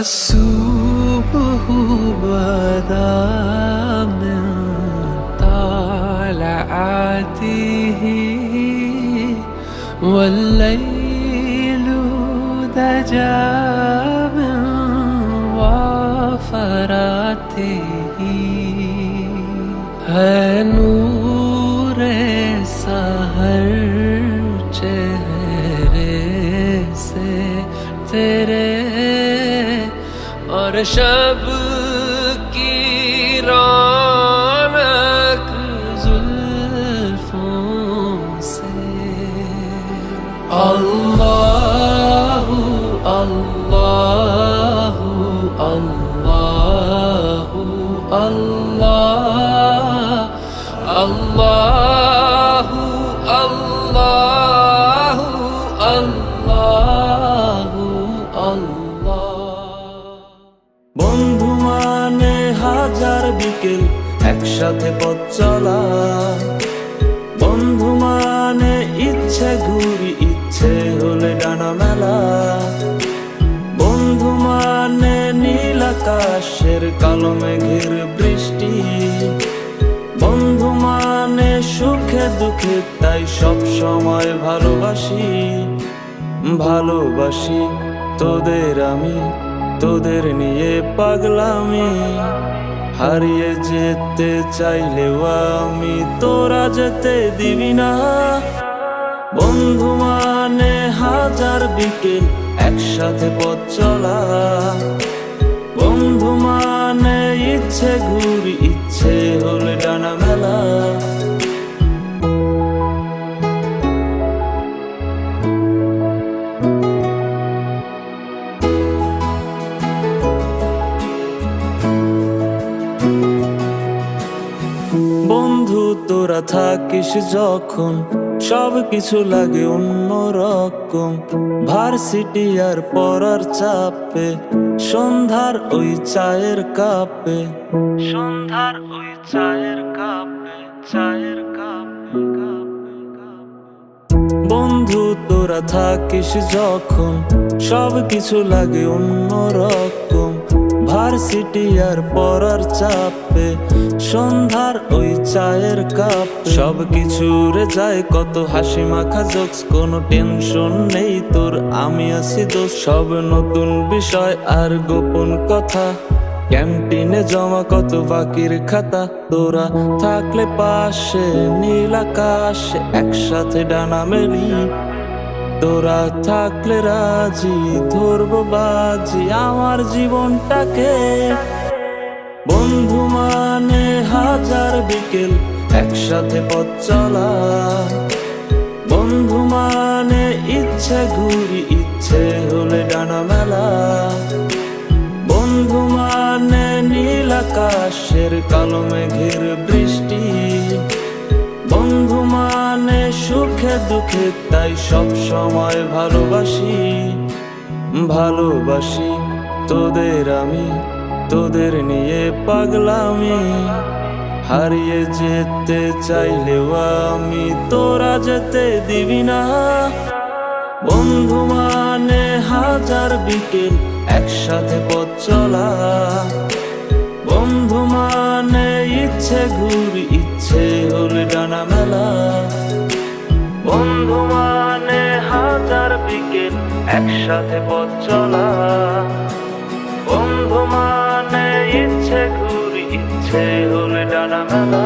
الصبح بدا من طلعته والليل دجا من وفراته. शब की रौनक जुल्फों से अल्लाह अल्लाह अल्लाह अल्लाह अल्लाह বিকেল একসাথে পথ চলা। বন্ধু মানে ইচ্ছে, ঘুরি ইচ্ছে হলে ডানা মেলা। বন্ধু মানে নীল আকাশের কালো মেঘের বৃষ্টি। বন্ধু মানে সুখে দুঃখে, তাই সব সময় ভালোবাসি। ভালোবাসি তোদের আমি, তোদের নিয়ে পাগলামি। হারিয়ে যেতে চাইলেও আমি তোরা যেতে দিবি না। বন্ধু মানে হাজার বিকেল, একসাথে পথ চলা। বন্ধু মানে ইচ্ছে ঘুরি, ইচ্ছে হলে ডানা তোরা থাকিস যখন, সব কিছু লাগে অন্যরকম ভার্সিটি আর পড়ার চাপে, সন্ধ্যার ওই চায়ের কাপে। সন্ধ্যার ওই চায়ের কাপে, চায়ের বন্ধু, তোরা থাকিস যখন, সব কিছু লাগে অন্যরকম ভার্সিটি আর পড়ার চাপে, সন্ধ্যার ওই চায়ের কাপ। সব কিছু রে যায় কত হাসি মাখা জোকস, কোনো টেনশন নেই তোর, আমি আছি দোষ সব নতুন বিষয় আর গোপন কথা, ক্যান্টিনে জমা কত বাকির খাতা। তোরা থাকলে পাশে, নীল আকাশে একসাথে ডানা মেলি। তোরা থাকলে রাজি, ধরবো বাজি, আমার জীবনটাকে। বন্ধু মানে হাজার বিকেল, একসাথে পথ চলা। বন্ধু মানে ইচ্ছে, ঘুরি ইচ্ছে হলে ডানা মেলা। বন্ধু মানে নীল আকাশের কালো মেঘের বৃষ্টি বন্ধু মানে সুখে দুঃখে, তাই সব সময় ভালোবাসি। ভালোবাসি তোদের আমি, তোদের নিয়ে পাগলামি। হারিয়ে যেতে চাইলেও আমি তোরা যেতে দিবি না। বন্ধু মানে হাজার বিকেল একসাথে পথ চলা। বন্ধু মানে ইচ্ছে ঘুরি, ইচ্ছে হলে ডানা মেলা বন্ধু মানে হাজার বিকেল, একসাথে পথ চলা। বন্ধু মানে ইচ্ছে ঘুরি, ইচ্ছে হলে ডানা মেলা।